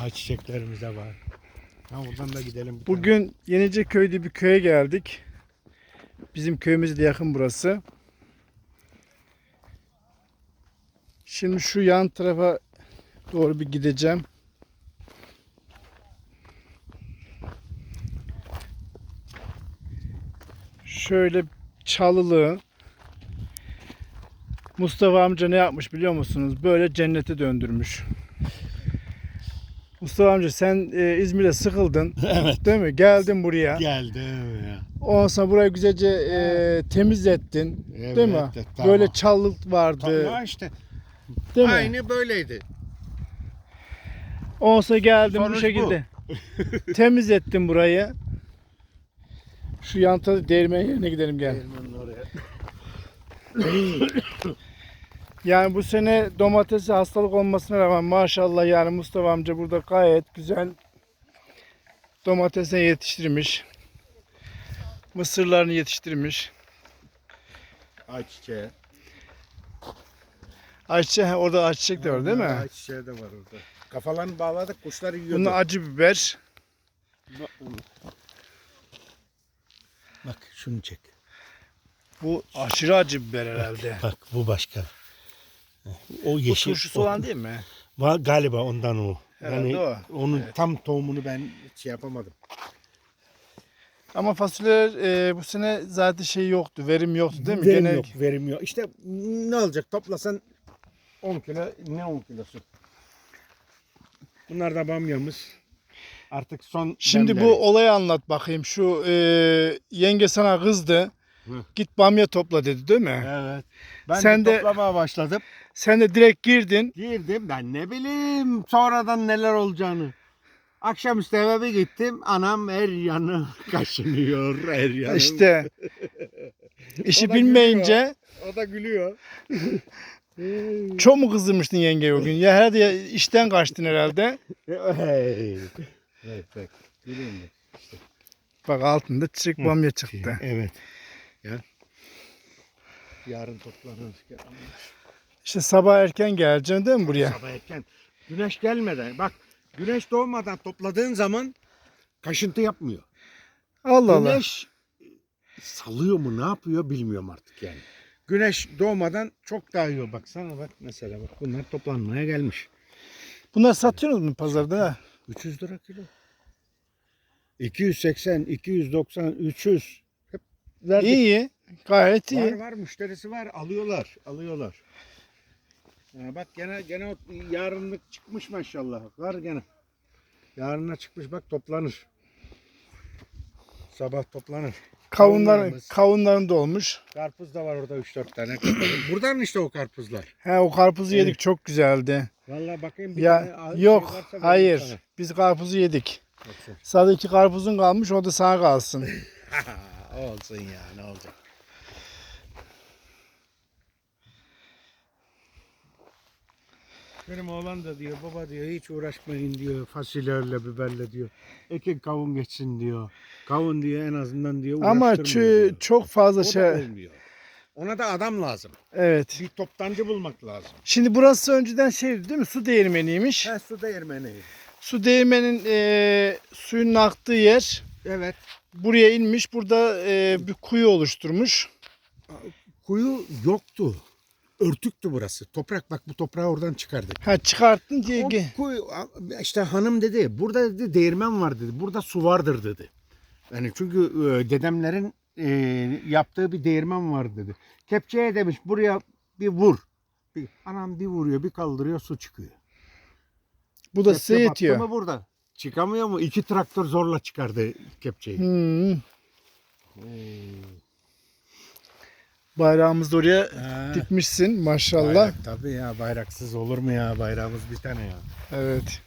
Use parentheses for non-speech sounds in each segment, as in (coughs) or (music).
Ayçiçeklerimiz de var. Ha oradan da gidelim. bir Bugün Yenice köyde bir köye geldik. Bizim köyümüze de yakın burası. Şimdi şu yan tarafa doğru bir gideceğim. Şöyle çalılı. Mustafa amca ne yapmış biliyor musunuz? Böyle cennete döndürmüş. Mustafa amca sen e, İzmir'de sıkıldın. (laughs) Evet. Değil mi? Geldin buraya. tane. Geldi ya. Ondan sonra burayı güzelce e, temizlettin. Evet, değil mi? de, tamam. Böyle çalılık vardı. Tamam işte. Değil mi? Aynı böyleydi. Ondan sonra geldin bu Sonuç bu. şekilde. (laughs) temizlettin burayı. Şu yan tarafı değirmen yerine gidelim gel. Değirmenin oraya. (laughs) Yani bu sene domatesi hastalık olmasına rağmen maşallah yani Mustafa amca burada gayet güzel domatesini yetiştirmiş. Mısırlarını yetiştirmiş. Ayçiçeği. Ayçiçeği orada ayçiçek de var değil mi? Ayçiçeği de var orada. Kafalarını bağladık kuşlar yiyordu. Bunun acı biber. Bak, Bak şunu çek. Bu aşırı acı biber herhalde. Bak bu başka. O Bu yeşil. turşusu olan değil mi? Var galiba ondan o. Herhalde yani o. onun tam tohumunu ben şey yapamadım. Ama fasulyeler e, bu sene zaten şey yoktu, verim yoktu değil mi? Verim Gene yok, verim yok. İşte ne olacak toplasan 10 kilo, ne 10 kilosu? Bunlar da bamyamız. Artık son Şimdi demleri. bu olayı anlat bakayım. Şu e, yenge sana kızdı. Hı. Git bamya topla dedi değil mi? Evet. Ben Sen de, toplamaya başladım. Sen de direkt girdin. Girdim ben ne bileyim sonradan neler olacağını. Akşamüstü eve bir gittim. Anam her yanı (laughs) kaşınıyor. Her yanı. İşte (laughs) işi O bilmeyince O da gülüyor. (laughs) çok mu kızdırmıştın yenge o gün? Ya herhalde işten kaçtın herhalde. hey. Evet bak. Gülüyor mu? Bak altında çiçek bamya çıktı. Evet. Ya. Yarın toplanırız. İşte sabah erken geleceksin değil mi buraya? Sabah erken. Güneş gelmeden. Bak güneş doğmadan topladığın zaman kaşıntı yapmıyor. Allah Allah. Güneş salıyor mu ne yapıyor bilmiyorum artık yani. Güneş doğmadan çok daha iyi. Baksana bak mesela bak bunlar toplanmaya gelmiş. Bunlar satıyorsunuz mu pazarda? ha? 300 lira kilo. 280, 290, 300. Verdik. İyi. Gayet iyi. Var var müşterisi var alıyorlar alıyorlar. Ya bak gene gene o yarınlık çıkmış maşallah. Var gene. Yarına çıkmış bak toplanır. Sabah toplanır. Kavunlar, Kavunlarımız. kavunların da olmuş. Karpuz da var orada 3-4 tane. (coughs) Buradan işte o karpuzlar. He o karpuzu yedik çok güzeldi. Vallahi bakayım bir Ya tane al- şey yok varsa vereyim hayır sana. biz karpuzu yedik. Yoksa- Sadece iki karpuzun kalmış o da sana kalsın. (laughs) Olsun ya ne olacak. Benim oğlan da diyor baba diyor hiç uğraşmayın diyor fasulyelerle biberle diyor. Ekin kavun geçsin diyor. Kavun diyor en azından diyor Ama çö- diyor. çok fazla O şey. da olmuyor. Ona da adam lazım. Evet. Bir toptancı bulmak lazım. Şimdi burası önceden şeydi değil mi? Su değirmeniymiş. Ha su değirmeni. Su değirmenin e, suyun aktığı yer Evet. buraya inmiş. Burada e, bir kuyu oluşturmuş. Kuyu yoktu. Örtüktü burası. Toprak bak bu toprağı oradan çıkardık. Ha çıkarttın ki O kuyu, işte hanım dedi burada dedi değirmen var dedi. Burada su vardır dedi. Yani çünkü e, dedemlerin e, yaptığı bir değirmen var dedi. Kepçeye demiş buraya bir vur. Bir, anam bir vuruyor bir kaldırıyor su çıkıyor. bu da Kepçe size yetiyor. mı burada? Çıkamıyor mu? İki traktör zorla çıkardı kepçeyi. Hmm. Bayrağımızı da oraya Ha, dikmişsin maşallah. bayrak tabii ya bayraksız olur mu ya bayrağımız bir tane ya. Evet.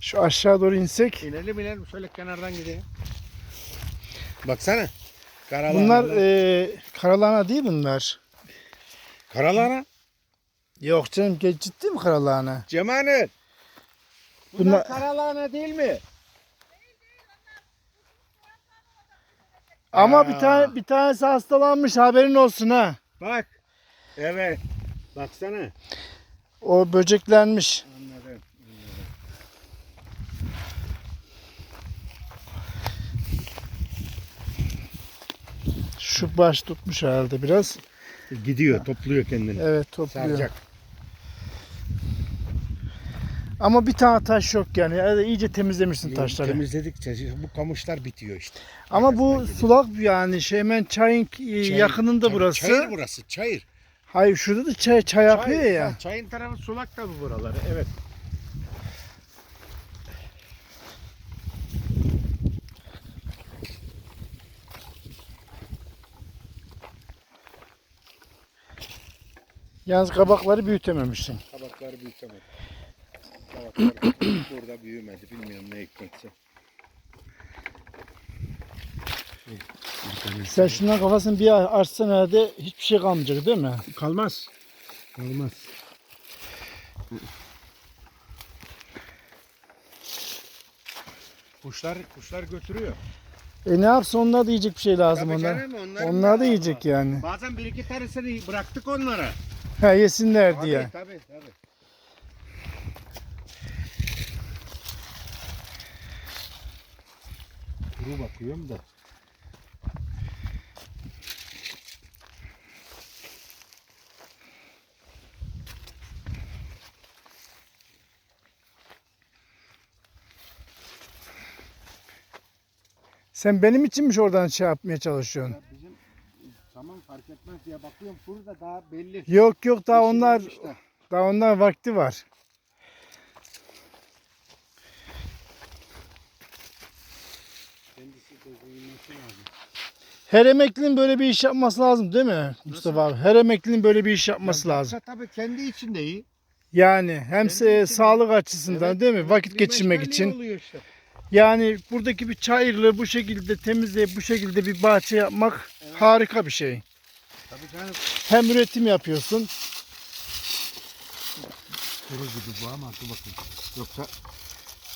Şu aşağı doğru insek. İnelim inelim şöyle kenardan gidelim. Baksana. Karalahana. Bunlar e, karalahana değil bunlar. Karalahana. Yok canım ciddi mi karalahana? Cemalet. Bunlar, karalahana değil mi? Ama bir tane bir tanesi hastalanmış haberin olsun ha. Bak. Evet. Baksana. O böceklenmiş. Anladım. anladım. Şu baş tutmuş herhalde biraz. Gidiyor, topluyor kendini. Evet, topluyor. Saracak. Ama bir tane taş yok yani. yani iyice temizlemişsin taşları. Temizledikçe bu kamışlar bitiyor işte. Ama bu sulak yani şey hemen çayın e, Çayır, yakınında tabii, burası. Çayır burası, çayır. Hayır şurada da çay, çay akıyor Çayır, ya. Çayın tarafı sulak tabi buraları, evet. Yalnız kabakları büyütememişsin. Kabakları büyütemedim. Burada büyümedi, bilmiyorum ne hikmetse. Sen şundan kafasını bir açsan herhalde hiçbir şey kalmayacak değil mi? Kalmaz. Kalmaz. Kuşlar kuşlar götürüyor. E ne yapsın onlar da yiyecek bir şey lazım Tabii onlar. canım, onların Onlar da da- yiyecek yani. Bazen bir iki tanesini bıraktık onlara. Ha yesinler Tabii diye. tabii tabii. Kuru bakıyorum da. Sen benim içinmiş oradan şey yapmaya çalışıyorsun. Bizim tamam fark etmez diye bakıyorum kuru da daha belli. Yok yok daha onlar da. daha onlar vakti var. Kendisi de büyümesi lazım. Her emeklinin böyle bir iş yapması lazım değil mi Mustafa abi? Her emeklinin böyle bir iş yapması Ya lazım. Tabii kendi için de iyi. Yani hem Kendi se- için- sağlık açısından Evet, değil mi? evet, Vakit geçirmek için. işte. Yani buradaki bir çayırlığı bu şekilde temizleyip bu şekilde bir bahçe yapmak harika bir şey. Tabii canım. Hem üretim yapıyorsun. Kuru gibi bu ama dur bakayım. Yoksa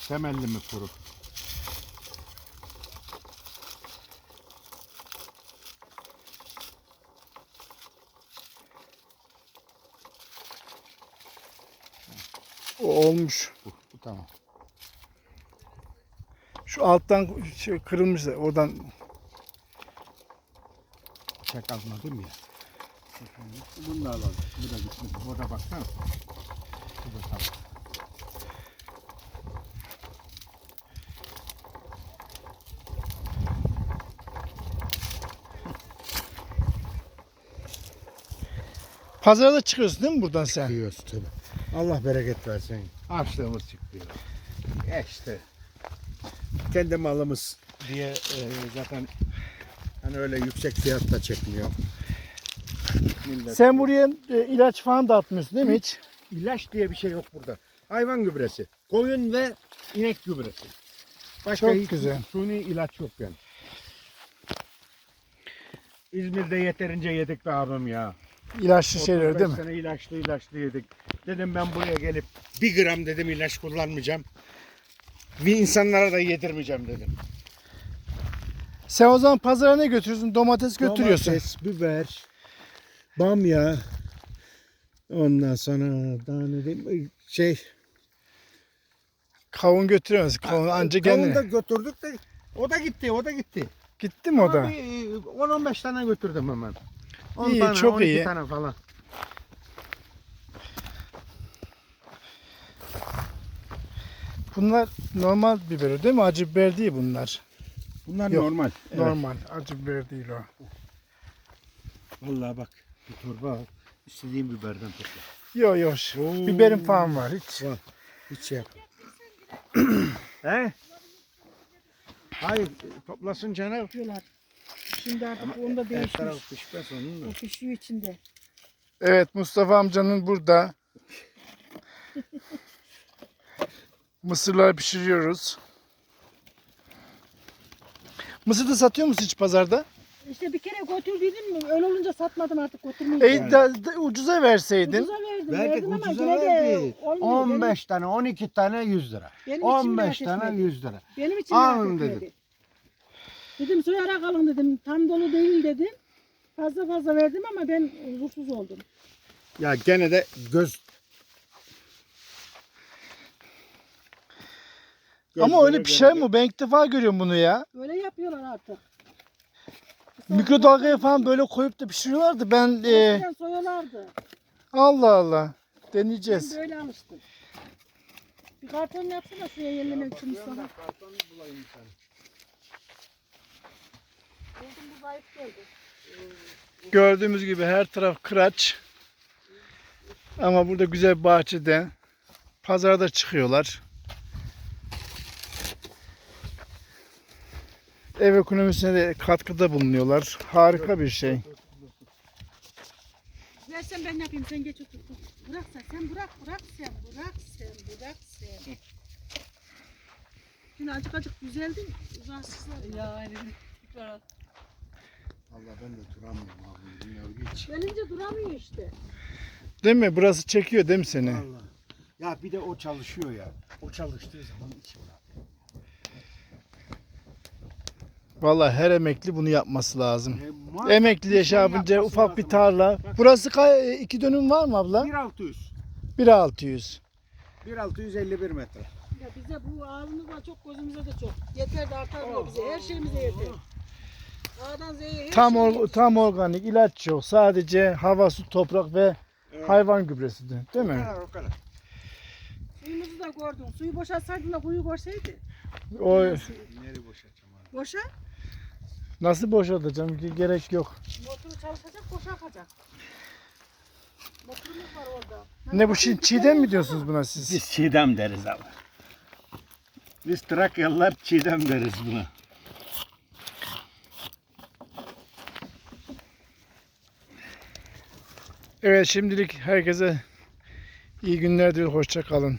temelli mi kuru? O olmuş. Bu, bu tamam. Şu alttan şey kırılmış da oradan Çek almadım ya. Bunu da alalım. Bu da gitmiş. Bu da baksana. Bu da tamam. pazara da çıkıyorsun değil mi buradan sen? Yiyoruz tabii. Allah bereket versin. Açlığımız çıkıyor. E işte. Kendi malımız diye e, zaten hani öyle yüksek fiyatta çekmiyor. Millet- Sen buraya e, ilaç falan da atmıyorsun değil mi hiç? İlaç diye bir şey yok burada. Hayvan gübresi. Koyun ve inek gübresi. Başka Çok hiç güzel. suni ilaç yok yani. İzmir'de yeterince yedik be abim ya. İlaçlı şeyler 35 değil mi? sene ilaçlı ilaçlı yedik. Dedim ben buraya gelip bir gram dedim ilaç kullanmayacağım. Ve insanlara da yedirmeyeceğim dedim. Sen o zaman pazara ne götürüyorsun? Domates götürüyorsun. Domates, biber, bamya. Ondan sonra daha ne diyeyim şey Kavun götürüyorsun. Kavun anca kavun kendine. da götürdük de o da gitti o da gitti. Gitti mi o da? Ama bir 10-15 tane götürdüm hemen. 10 İyi, tane, çok 12 iyi. tane falan. Bunlar normal biber değil mi? Acı biber değil bunlar. Bunlar Yok, normal. Normal. Acı biber değil o. Vallahi bak bir torba al. İstediğin biberden topla. Yok yok. Oo. Biberim falan var hiç. Var. Hiç şey yap. He? Hayır toplasın canım. yapıyorlar. Şimdi artık onda Her değişmiş. taraf pişmez onun da. O pişiyor içinde. Evet Mustafa amcanın burada. (laughs) Mısırlar pişiriyoruz. Mısır da satıyor musun hiç pazarda? İşte bir kere götürdüydüm mi? Öyle olunca satmadım artık E, götürmeyeceğim. da, da ucuza verseydin. Ucuza verdim. Verdik verdim ama ucuza yine de verdik. olmuyor. 15 tane 12 tane 100 lira. Benim, benim içim 15 rahat tane etmedi. 100 lira. Benim için Alın rahat dedim. Dedim soyarak alın dedim. Tam dolu değil dedim. Fazla fazla verdim ama ben huzursuz oldum. Ya gene de göz Ama öyle bir şey mi? Ben ilk defa görüyorum bunu ya. Öyle yapıyorlar artık. Mikrodalgaya falan böyle koyup da pişiriyorlardı. Ben e, Eskiden soyulardı. Allah Allah Ben deneyeceğiz. böyle alıştım. Bir karton yapsana suya yerlemek için Mustafa. Buldum bu zayıf geldi. Gördüğümüz gibi her taraf kıraç. Ama burada güzel bahçede pazarda çıkıyorlar. Ev ekonomisine de katkıda bulunuyorlar. Harika bir şey. Versen ben yapayım sen geç otur. Bırak sen, sen bırak bırak sen bırak sen bırak sen. Şimdi acık acık düzeldin uzaksızlar. Ya aynen. Allah ben de duramıyorum abi. Bilmiyorum hiç. Gelince duramıyor işte. Değil mi? Burası çekiyor değil mi seni? Allah. Ya bir de o çalışıyor ya. O çalıştığı zaman içim rahat. Vallahi her emekli bunu yapması lazım. E, Emekli bir şey yapınca yapması ufak bir lazım. tarla. Burası kay- iki dönüm var mı abla? 1600. 1600. 1651 metre. Ya bize bu ağzımızda çok gözümüze de çok. Yeter de artar bile bize. Her şeyimize yeter. A'dan Z'ye her Tam or- tam organik ilaç yok. Sadece hava, su, toprak ve Evet. hayvan gübresi de, değil mi? kadar o kadar. Suyumuzu da gördün. Suyu boşaltsaydın da kuyu görseydi. O Nereye boşaltacağım abi? Boşa. nasıl boşaltacağım ki gerek yok. Motoru çalışacak, boşaltacak. Motorumuz var orada. Ne bu şimdi çiğdem mi diyorsunuz buna siz? Biz çiğdem deriz abi. Biz Trakyalılar çiğdem deriz buna. Evet şimdilik herkese iyi günler diliyorum. Hoşça kalın.